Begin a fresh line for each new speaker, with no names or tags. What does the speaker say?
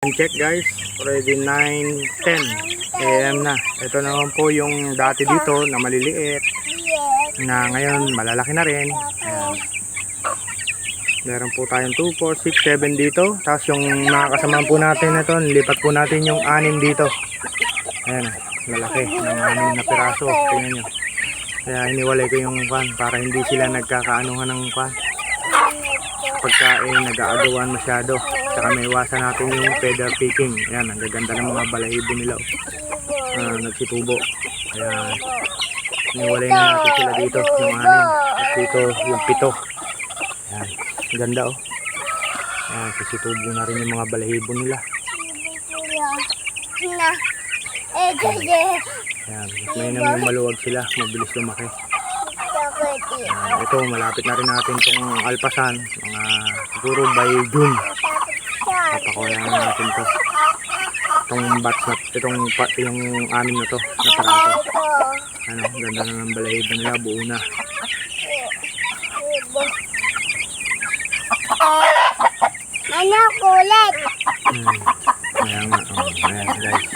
Check guys, already 9.10 AM na. Ito naman po yung dati dito na maliliit na ngayon malalaki na rin. Meron po tayong 2, 4, 6, 7 dito. Tapos yung mga kasama po natin na ito, nilipat po natin yung 6 dito. Ayan, lalaki ng 6 na piraso. Tingnan nyo. Kaya iniwalay ko yung kwan para hindi sila nagkakaanuhan ng kwan. Pagkain, nag-aagawan masyado. Saka may iwasan natin yung feather picking. Ayan, ang gaganda ng mga balahibo nila. oh. Ah, nagsitubo. Ayan. Iniwalay na natin sila dito, yung anim. At dito, yung pito. Ayan. Ganda oh. Ayan, sisitubo na rin yung mga balahibo nila. Ayan, may nang maluwag sila, mabilis lumaki. Ayan, ito, malapit na rin natin itong alpasan. Mga siguro by June pakuha na natin to. Itong bats na itong yung amin na to na parato ano ganda na ng balahibo nila buo na.
Ano kulit?
Hmm. ayan nga oh, ayan guys.